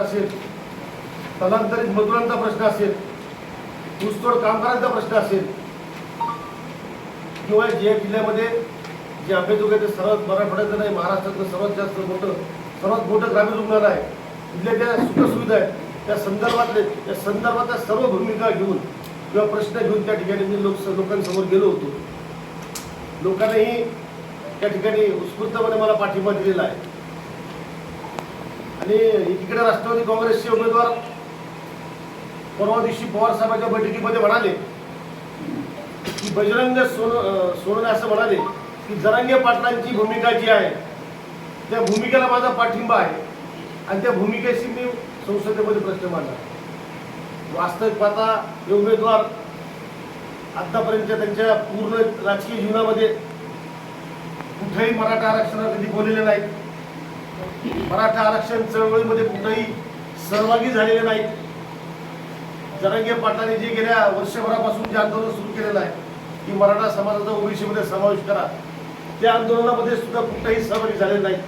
असेल स्थलांतरित मजुरांचा प्रश्न असेल ऊसतोड कामगारांचा प्रश्न असेल किंवा जे जिल्ह्यामध्ये जे अभ्यासक आहे सर्वात मराठवाड्याचं नाही महाराष्ट्रातलं सर्वात जास्त मोठं सर्वात मोठं ग्रामीण रुग्णालय आहे. तिथल्या ज्या सुखसुविधा आहेत त्या संदर्भातले त्या संदर्भातल्या सर्व भूमिका घेऊन किंवा प्रश्न घेऊन त्या ठिकाणी मी लोक लोकांसमोर गेलो होतो. लोकांनाही त्या ठिकाणी उत्स्फूर्तपणे मला पाठिंबा दिलेला आहे. आणि एकीकडे राष्ट्रवादी काँग्रेसचे उमेदवार परवा दिवशी पवार साहेबांच्या बैठकीमध्ये म्हणाले की बजरंग सोन अं, सोनवणे असं म्हणाले की जरांगे पाटलांची भूमिका जी आहे त्या भूमिकेला माझा पाठिंबा आहे. आणि त्या भूमिकेशी मी संसदेमध्ये प्रश्न मांडला. वास्तविक पाहता हे उमेदवार आतापर्यंत त्यांच्या पूर्ण राजकीय जीवनामध्ये कुठेही मराठा आरक्षणाला कधी बोललेले नाहीत. मराठा आरक्षण चळवळीमध्ये कुठेही सहभागी झालेले नाहीत. जरांगे पाटलांनी जे गेल्या वर्षभरापासून जे आंदोलन सुरू केलेलं आहे की मराठा समाजाचा ओबीसीमध्ये समावेश करा. त्या आंदोलनामध्ये सुद्धा कुठेही सहभागी झाले नाहीत.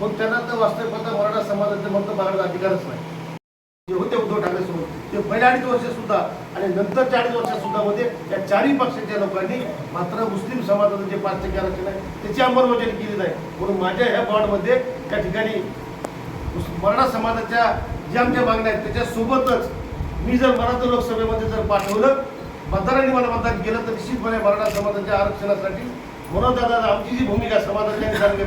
मग त्यांना तर वास्तविक मराठा समाजाचे मत मागण्याचा अधिकारच नाही. जे होते उद्धव ठाकरे सोबत ते पहिल्या अडीच वर्ष सुद्धा आणि नंतर चाळीस वर्ष सुद्धा मध्ये या चारही पक्षाच्या लोकांनी मात्र मुस्लिम समाजाचं जे पाच टक्के आरक्षण आहे त्याची अंमलबजावणी केली नाही. म्हणून माझ्या ह्या बॉन्डमध्ये त्या ठिकाणी मराठा समाजाच्या ज्या आमच्या मागण्या आहेत त्याच्यासोबतच मी जर मराठा लोकसभेमध्ये जर पाठवलं मतदारांनी मला मतदान केलं तर निश्चितपणे मराठा समाजाच्या आरक्षणासाठी म्हणून दादा आमची जी भूमिका समाजाच्या आणि सारखे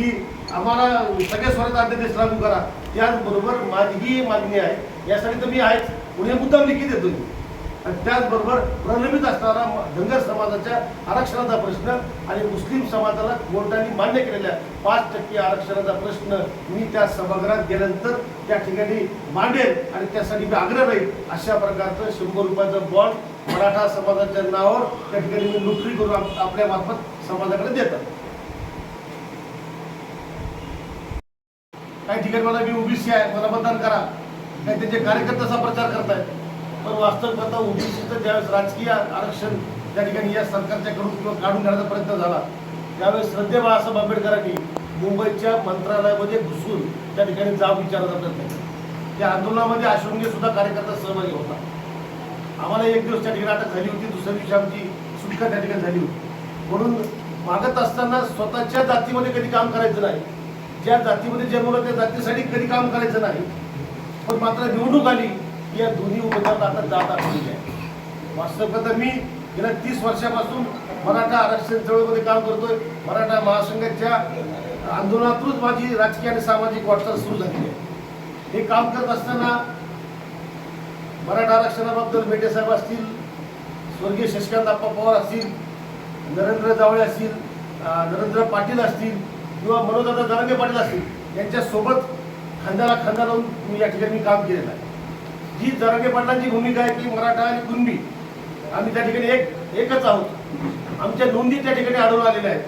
की आम्हाला सगळ्या स्वराज अध्यादेश लागू करा. त्याचबरोबर माझी ही मागणी आहे. यासाठी तर मी आहेच. पुणे मुद्दाम लिखित देतो मी आणि त्याचबरोबर प्रलंबित असणारा धनगर समाजाच्या आरक्षणाचा प्रश्न आणि मुस्लिम समाजाला कोर्टाने मान्य केलेल्या पाच टक्के आरक्षणाचा प्रश्न मी त्या सभागृहात गेल्यानंतर त्या ठिकाणी मांडेल आणि त्यासाठी मी आग्रह राहील अशा प्रकारचं शंभर रुपयाचं बॉन्ड मराठा समाजाच्या नावावर त्या ठिकाणी मी नोकरी करून आपल्या मार्फत समाजाकडे देतात काही ठिकाणी मला मी ओबीसी आहे मला मतदान करा. काही त्यांचे कार्यकर्ते प्रचार करतायत. पण वास्तव करता ओबीसीचं ज्यावेळेस राजकीय आरक्षण त्या ठिकाणी या सरकारच्या कडून किंवा काढून घेण्याचा प्रयत्न झाला त्यावेळेस श्रद्धे बाळासाहेब आंबेडकरांनी मुंबईच्या मंत्रालयामध्ये घुसून त्या ठिकाणी जाब विचारायचा प्रयत्न केला. त्या आंदोलनामध्ये अश्वंगी सुद्धा कार्यकर्ता सहभागी होता. आम्हाला एक दिवस त्या ठिकाणी अटक झाली होती दुसऱ्या दिवशी आमची सुटका त्या ठिकाणी झाली होती. म्हणून मागत असताना स्वतःच्या जातीमध्ये कधी काम करायचं नाही. ज्या जातीमध्ये जन्मलं त्या जातीसाठी कधी काम करायचं नाही. पण मात्र निवडणूक आली की या दोन्ही उमेदवार आता जात आखलेली आहे वास्तविकता मी गेल्या तीस वर्षापासून मराठा आरक्षण चळवळीमध्ये काम करतोय. मराठा महासंघाच्या आंदोलनातूनच माझी राजकीय आणि सामाजिक वाटचाल सुरू झाली आहे. हे काम करत असताना मराठा आरक्षणाबद्दल मेटे साहेब असतील स्वर्गीय शशिकांत आप्पा पवार असतील नरेंद्र जावळे असतील नरेंद्र पाटील असतील किंवा मनोजदादा दरंगे पाटील असतील यांच्यासोबत खांद्याला खांदा लावून मी या ठिकाणी काम केलेलं आहे. जी जरांगे पाटलांची भूमिका आहे की मराठा आणि कुणबी आम्ही त्या ठिकाणी एक एकच आहोत. आमच्या नोंदी त्या ठिकाणी आढळून आलेल्या आहेत.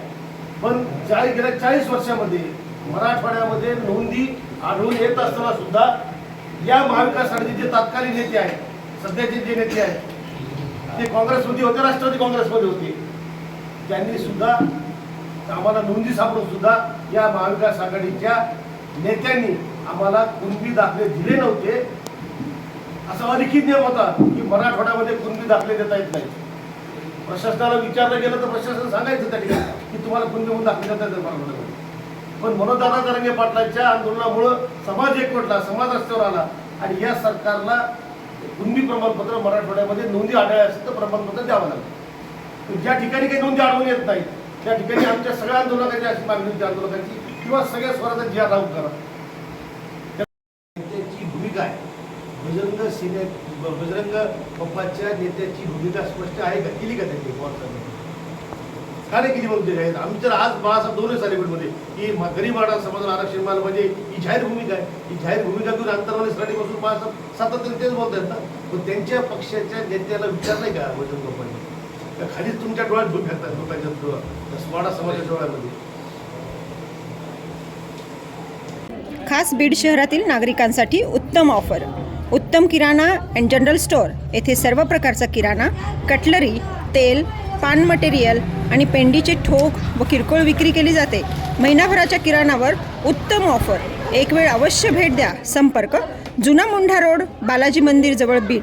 पण चाळीस गेल्या चाळीस वर्षामध्ये मराठवाड्यामध्ये नोंदी आढळून येत असताना सुद्धा या महाविकास आघाडीचे जे तात्कालीन नेते आहेत सध्याचे जे नेते आहेत ते काँग्रेसमध्ये होते राष्ट्रवादी काँग्रेसमध्ये होते. त्यांनी सुद्धा आम्हाला नोंदी सापडून सुद्धा या महाविकास आघाडीच्या नेत्यांनी आम्हाला कुणबी दाखले दिले नव्हते. असा अलिखित नियम होता की मराठवाड्यामध्ये कुणबी दाखले देता येत नाही प्रशासनाला विचारलं गेलं तर प्रशासन सांगायचं त्या ठिकाणी की तुम्हाला कुणबी म्हणून दाखले देता येतात मराठवाड्यामध्ये. पण मनोजदादा जरंगे पाटलांच्या आंदोलनामुळं समाज एकवटला समाज रस्त्यावर आला आणि या सरकारला कुणबी प्रमाणपत्र मराठवाड्यामध्ये नोंदी आढळल्या असेल तर प्रमाणपत्र द्यावं लागलं. ज्या ठिकाणी काही नोंदी आढळून येत नाही त्या ठिकाणी आमच्या सगळ्या आंदोलकांची अशी मागणी होती आंदोलकांची. किंवा सगळ्या स्वराज्यात जी लागू करा. नेत्याची भूमिका आहे. बजरंग सेने बजरंग पप्पाच्या नेत्याची भूमिका स्पष्ट आहे का? केली का त्यांनी पवार का नाही केली बघते जाहीर आम्ही तर आज बाळासाहेब दोन्ही सालीकडमध्ये की गरीब मराठा समाजाला आरक्षण मिळालं पाहिजे ही जाहीर भूमिका आहे. ही जाहीर भूमिका घेऊन अंतर्वाली साठी बसून बाळासाहेब सातत्याने तेच बोलत आहेत ना? पण त्यांच्या पक्षाच्या नेत्याला विचारलंय का बजरंग पप्पांनी का खालीच तुमच्या डोळ्यात धूप फेकतात लोकांच्या डोळ्यात मराठा समाजाच्या डोळ्यामध्ये. खास बीड शहरातील नागरिकांसाठी उत्तम ऑफर. उत्तम किराणा अँड जनरल स्टोअर येथे सर्व प्रकारचा किराणा कटलरी तेल पान मटेरियल आणि पेंडीचे ठोक व किरकोळ विक्री केली जाते. महिनाभराच्या किराणावर उत्तम ऑफर. एक वेळ अवश्य भेट द्या. संपर्क जुना मुंढा रोड बालाजी मंदिर जवळ बीड.